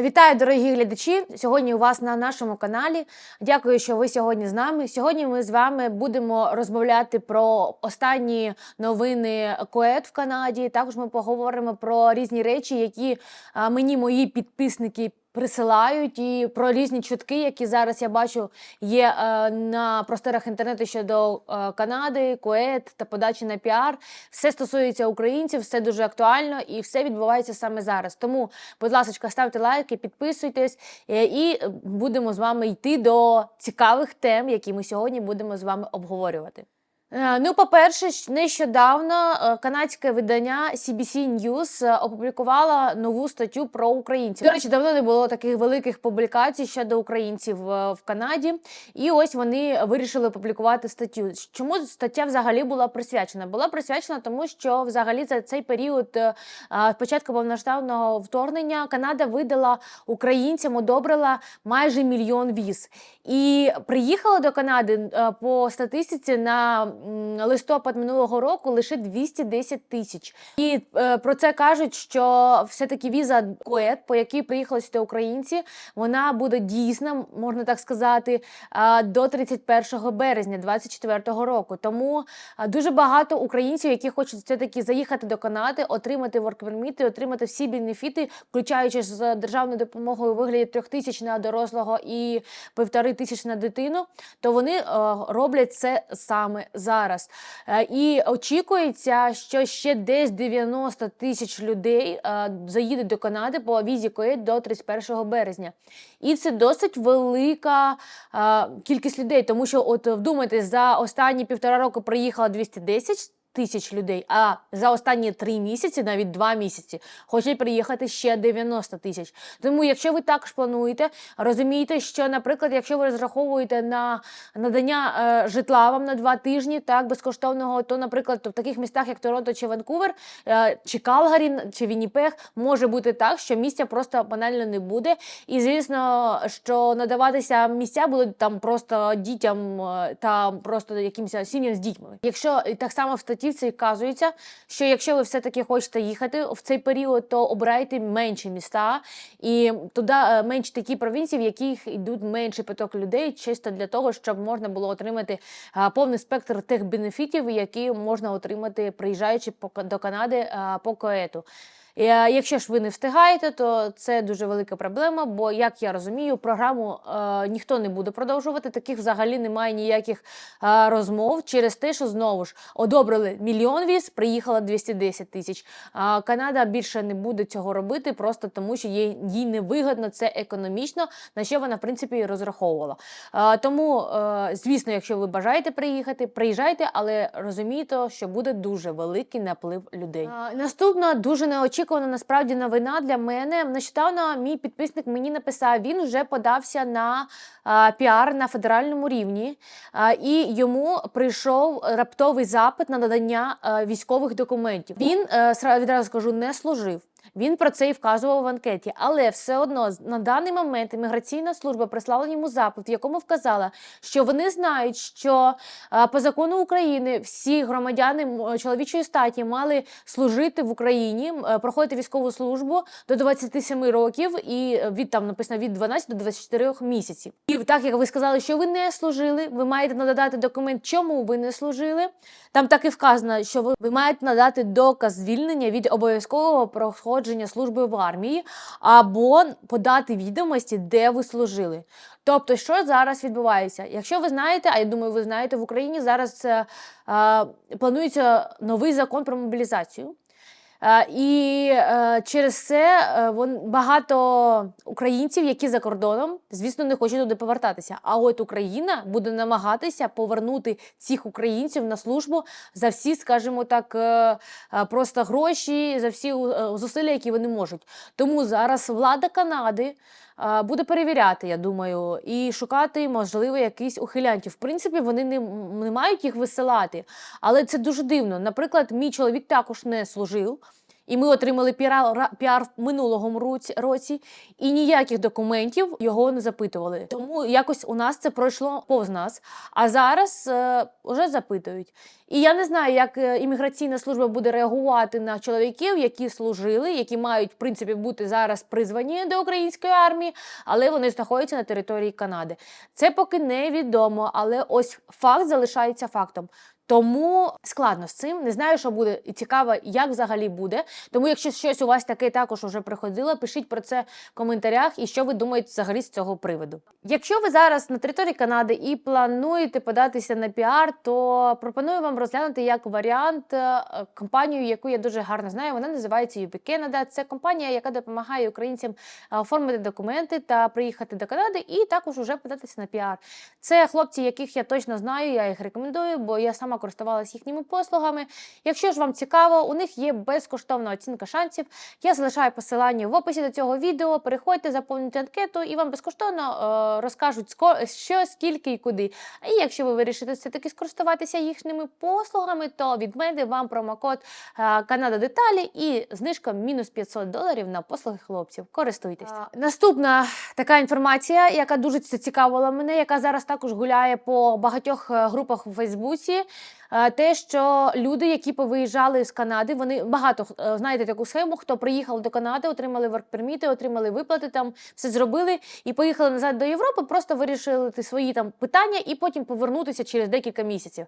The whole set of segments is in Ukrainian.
Вітаю, дорогі глядачі! Сьогодні у вас на нашому каналі. Дякую, що ви сьогодні з нами. Сьогодні ми з вами будемо розмовляти про останні новини КОЕД в Канаді. Також ми поговоримо про різні речі, які мені мої підписники присилають, і про різні чутки, які зараз я бачу є е, на просторах інтернету щодо е, Канади, КОЕД та подачі на піар. Все стосується українців, все дуже актуально і все відбувається саме зараз. Тому, будь ласка, ставте лайки, підписуйтесь, е, і будемо з вами йти до цікавих тем, які ми сьогодні будемо з вами обговорювати. Е, Ну, по-перше, нещодавно е, канадське видання CBC News е, опублікувало нову статтю про українців. До речі, давно не було таких великих публікацій щодо українців в Канаді. І ось вони вирішили опублікувати статтю. Чому стаття взагалі була присвячена? Була присвячена тому, що взагалі за цей період е, е, початку повноштабного вторгнення Канада видала українцям, одобрила майже мільйон віз. І приїхало до Канади по статистиці на листопад минулого року лише 210 тисяч. І е, про це кажуть, що все-таки віза КОЕД, по якій приїхали сюди українці, вона буде дійсна, можна так сказати, е, до 31 березня 2024 року. Тому е, дуже багато українців, які хочуть все-таки заїхати до Канади, отримати воркперміти, отримати всі бенефіти, включаючи з державною допомогою у вигляді трьох тисяч на дорослого і півтори тисяч на дитину, то вони е, роблять це саме зараз. Е, і очікується, що ще десь 90 тисяч людей е, заїдуть до Канади по візі КОЕД до 31 березня. І це досить велика е, кількість людей, тому що, от вдумайтесь, за останні півтора року приїхало 210 тисяч людей, а за останні три місяці, навіть два місяці, хочуть приїхати ще 90 тисяч. Тому, якщо ви також плануєте, розумійте, що, наприклад, якщо ви розраховуєте на надання е, житла вам на два тижні, так безкоштовного, то, наприклад, в таких містах, як Торонто чи Ванкувер, е, чи Калгарі, чи Вінніпег, може бути так, що місця просто банально не буде. І звісно, що надаватися місця будуть там просто дітям е, та просто якимось сім'ям з дітьми. Якщо так само в статті це вказується, що якщо ви все-таки хочете їхати в цей період, то обирайте менші міста і туди менш такі провінції, в яких йдуть менший поток людей, чисто для того, щоб можна було отримати е, повний спектр тих бенефітів, які можна отримати, приїжджаючи до Канади е, по коету. Е, Якщо ж ви не встигаєте, то це дуже велика проблема, бо, як я розумію, програму е, ніхто не буде продовжувати. Таких взагалі немає ніяких е, розмов через те, що знову ж одобрили мільйон віз, приїхало 210 тисяч. А Канада більше не буде цього робити, просто тому що їй, їй невигідно це економічно, на що вона в принципі і розраховувала. Е, тому, е, звісно, якщо ви бажаєте приїхати, приїжджайте, але розумійте, що буде дуже великий наплив людей. Е, Наступна дуже неочікувана насправді новина для мене. Нещодавно мій підписник мені написав, він вже подався на а, піар на федеральному рівні, а, і йому прийшов раптовий запит на надання а, військових документів. Він а, відразу скажу, не служив. Він про це і вказував в анкеті, але все одно на даний момент імміграційна служба прислала йому запит, в якому вказала, що вони знають, що е, по закону України всі громадяни чоловічої статі мали служити в Україні, е, проходити військову службу до 27 років і е, від там написано від 12 до 24 місяців. І так як ви сказали, що ви не служили, ви маєте надати документ, чому ви не служили. Там так і вказано, що ви, маєте надати доказ звільнення від обов'язкового проходження служби в армії або подати відомості, де ви служили. Тобто, що зараз відбувається? Якщо ви знаєте, а я думаю, ви знаєте, в Україні зараз е, е, планується новий закон про мобілізацію. Е, І е, через це е, багато українців, які за кордоном, звісно, не хочуть туди повертатися. А от Україна буде намагатися повернути цих українців на службу за всі, скажімо так, просто гроші, за всі зусилля, які вони можуть. Тому зараз влада Канади буде перевіряти, я думаю, і шукати, можливо, якісь ухилянтів. В принципі, вони не, не мають їх висилати, але це дуже дивно. Наприклад, мій чоловік також не служив. І ми отримали піар, піар в минулому році, році, і ніяких документів його не запитували. Тому якось у нас це пройшло повз нас. А зараз е, вже запитують. І я не знаю, як е, імміграційна служба буде реагувати на чоловіків, які служили, які мають в принципі бути зараз призвані до української армії, але вони знаходяться на території Канади. Це поки невідомо, але ось факт залишається фактом. Тому складно з цим. Не знаю, що буде і цікаво, як взагалі буде. Тому, якщо щось у вас таке також уже приходило, пишіть про це в коментарях і що ви думаєте взагалі з цього приводу. Якщо ви зараз на території Канади і плануєте податися на піар, то пропоную вам розглянути як варіант е, компанію, яку я дуже гарно знаю. Вона називається UP Canada. Це компанія, яка допомагає українцям е, оформити документи та приїхати до Канади, і також уже податися на піар. Це хлопці, яких я точно знаю, я їх рекомендую, бо я сама користувалася їхніми послугами. Якщо ж вам цікаво, у них є безкоштовна оцінка шансів. Я залишаю посилання в описі до цього відео. Переходьте, заповнюйте анкету, і вам безкоштовно е, розкажуть що, скільки і куди. І якщо ви вирішите все-таки скористуватися їхніми послугами, то від мене вам промокод е, Канада Деталі і знижка мінус 500 доларів на послуги хлопців. Користуйтесь. Наступна така інформація, яка дуже цікавила мене, яка зараз також гуляє по багатьох е, групах у Фейсбуці. Е, Те, що люди, які повиїжджали з Канади, вони багато е, знаєте таку схему, хто приїхав до Канади, отримали воркперміти, отримали виплати, там все зробили і поїхали назад до Європи, просто вирішили свої там питання і потім повернутися через декілька місяців.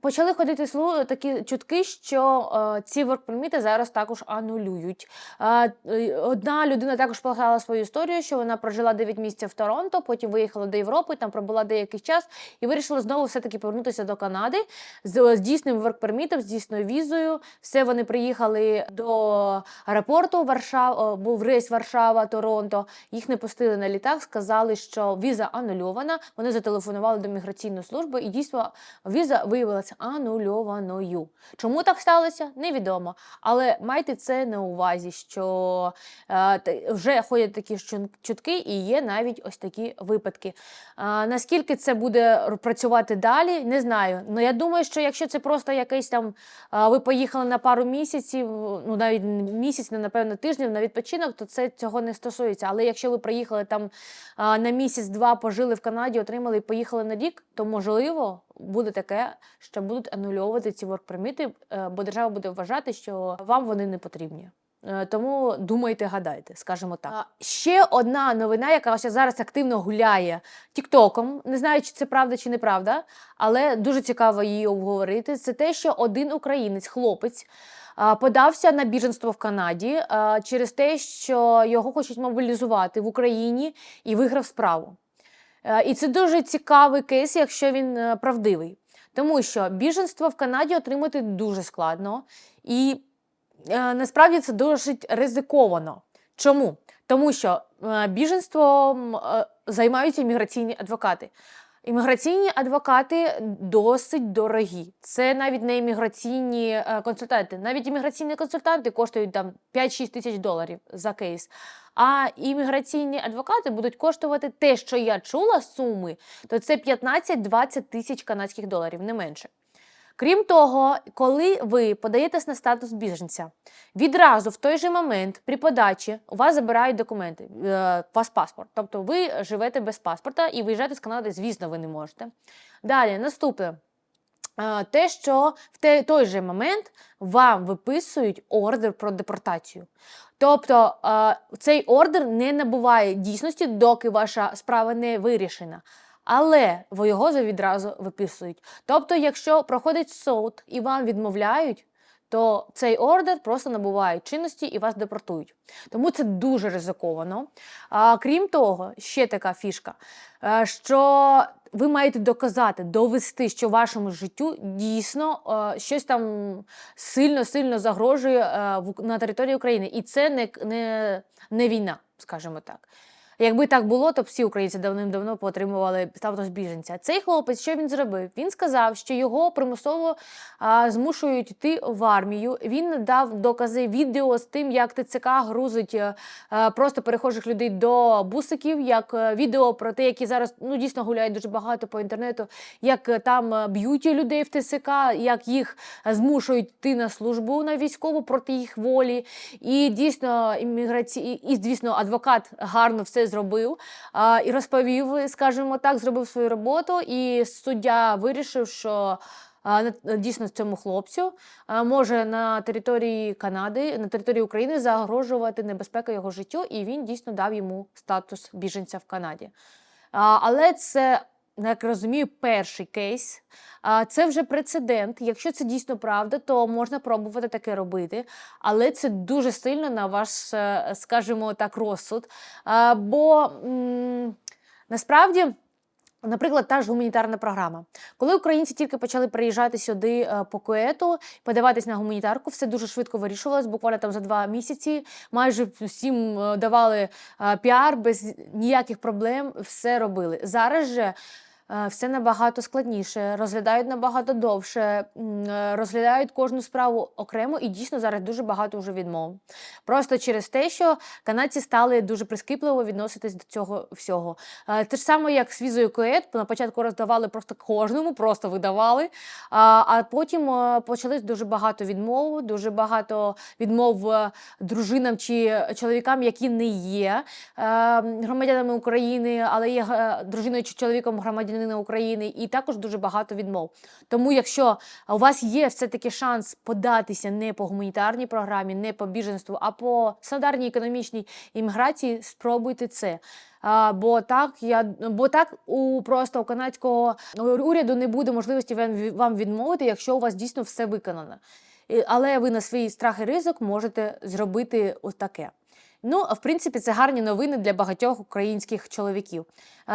Почали ходити слу такі чутки, що е, ці воркперміти зараз також анулюють. Е, одна людина також показала свою історію, що вона прожила 9 місяців в Торонто, потім виїхала до Європи, там пробула деякий час і вирішила знову все-таки повернутися до Канади з, з дійсним воркпермітом, з дійсною візою. Все вони приїхали до аеропорту Варшава, був рейс Варшава, Торонто. Їх не пустили на літак, сказали, що віза анульована. Вони зателефонували до міграційної служби, і дійсно віза виявилася анульованою. Чому так сталося? Невідомо. Але майте це на увазі, що е, вже ходять такі чутки, і є навіть ось такі випадки. А, наскільки це буде працювати далі, не знаю. Ну я думаю, що якщо це просто якийсь там, а, ви поїхали на пару місяців, ну навіть місяць, не напевно тижнів на відпочинок, то це цього не стосується. Але якщо ви приїхали там а, на місяць-два, пожили в Канаді, отримали і поїхали на рік, то можливо буде таке, що будуть анульовувати ці воркперміти, бо держава буде вважати, що вам вони не потрібні. Е, Тому думайте, гадайте, скажімо так. Ще одна новина, яка зараз активно гуляє Тіктоком. Не знаю, чи це правда чи неправда, але дуже цікаво її обговорити. Це те, що один українець, хлопець, подався на біженство в Канаді через те, що його хочуть мобілізувати в Україні і виграв справу. Е, І це дуже цікавий кейс, якщо він е, правдивий. Тому що біженство в Канаді отримати дуже складно, і е, насправді це досить ризиковано. Чому? Тому що біженством займаються імміграційні адвокати. Імміграційні адвокати досить дорогі. Це навіть не імміграційні консультанти. Навіть імміграційні консультанти коштують там 5-6 тисяч доларів за кейс. А імміграційні адвокати будуть коштувати те, що я чула суми, то це 15-20 тисяч канадських доларів, не менше. Крім того, коли ви подаєтесь на статус біженця, відразу в той же момент при подачі у вас забирають документи, е, вас паспорт. Тобто ви живете без паспорта і виїжджати з Канади, звісно, ви не можете. Далі, наступне. Те, що в той же момент вам виписують ордер про депортацію. Тобто цей ордер не набуває дійсності, доки ваша справа не вирішена. Але ви його відразу виписують. Тобто, якщо проходить суд і вам відмовляють, то цей ордер просто набуває чинності і вас депортують. Тому це дуже ризиковано. А, крім того, ще така фішка, е, що ви маєте доказати, довести, що вашому життю дійсно е, щось там сильно-сильно загрожує е, в- на території України. І це не, не, не війна, скажімо так. Якби так було, то всі українці давним-давно поотримували статус біженця. Цей хлопець, що він зробив? Він сказав, що його примусово а, змушують йти в армію. Він дав докази відео з тим, як ТЦК грузить е, е, просто перехожих людей до бусиків, як е, відео про те, які зараз ну дійсно гуляють дуже багато по інтернету, як там б'ють людей в ТСК, як їх змушують йти на службу на військову проти їх волі. І дійсно імміграці... і, і, звісно, адвокат гарно все зробив а, і розповів, скажімо так, зробив свою роботу. І суддя вирішив, що. Дійсно, цьому хлопцю може на території Канади, на території України загрожувати небезпека його життю, і він дійсно дав йому статус біженця в Канаді. Але це, як розумію, перший кейс. Це вже прецедент. Якщо це дійсно правда, то можна пробувати таке робити. Але це дуже сильно на ваш, е, скажімо так, розсуд. Бо насправді. Наприклад, та ж гуманітарна програма. Коли українці тільки почали приїжджати сюди е, по куету, подаватись на гуманітарку, все дуже швидко вирішувалось. Буквально там за два місяці майже всім е, давали піар без ніяких проблем, все робили. Зараз же. Е, Все набагато складніше, розглядають набагато довше, е, розглядають кожну справу окремо, і дійсно зараз дуже багато вже відмов. Просто через те, що канадці стали дуже прискіпливо відноситись до цього всього. Е, Те ж саме, як з візою Коет, на початку роздавали просто кожному, просто видавали. А, потім почалось дуже багато відмов, дуже багато відмов дружинам чи чоловікам, які не є е, громадянами України, але є дружиною чи чоловіком громадянина України, і також дуже багато відмов. Тому, якщо у вас є все-таки шанс податися не по гуманітарній програмі, не по біженству, а по стандартній економічній імміграції, спробуйте це. А, бо так я бо так у просто у канадського уряду не буде можливості вам відмовити, якщо у вас дійсно все виконано. Але ви на свій страх і ризик можете зробити ось таке. Ну, в принципі, це гарні новини для багатьох українських чоловіків.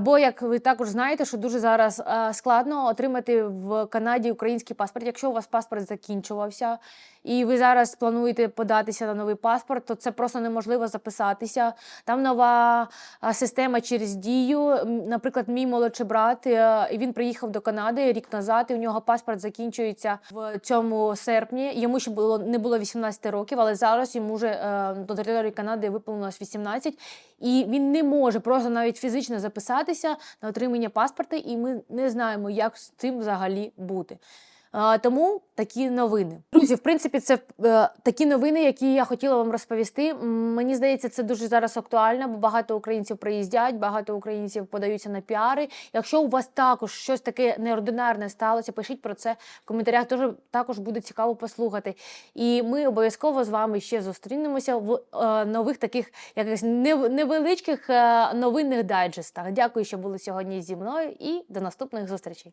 Бо, як ви також знаєте, що дуже зараз складно отримати в Канаді український паспорт. Якщо у вас паспорт закінчувався, і ви зараз плануєте податися на новий паспорт, то це просто неможливо записатися. Там нова система через дію. Наприклад, мій молодший брат, е, він приїхав до Канади рік назад, і у нього паспорт закінчується в цьому серпні. Йому ще було не було 18 років, але зараз йому вже е, до території Канади виповнилось 18, і він не може просто навіть фізично записатися на отримання паспорта, і ми не знаємо, як з цим взагалі бути. Тому такі новини. Друзі, в принципі, це е, такі новини, які я хотіла вам розповісти. Мені здається, це дуже зараз актуально, бо багато українців приїздять, багато українців подаються на піари. Якщо у вас також щось таке неординарне сталося, пишіть про це в коментарях. Тоже також буде цікаво послухати. І ми обов'язково з вами ще зустрінемося в е, нових таких якихось невеличких е, новинних дайджестах. Дякую, що були сьогодні зі мною, і до наступних зустрічей.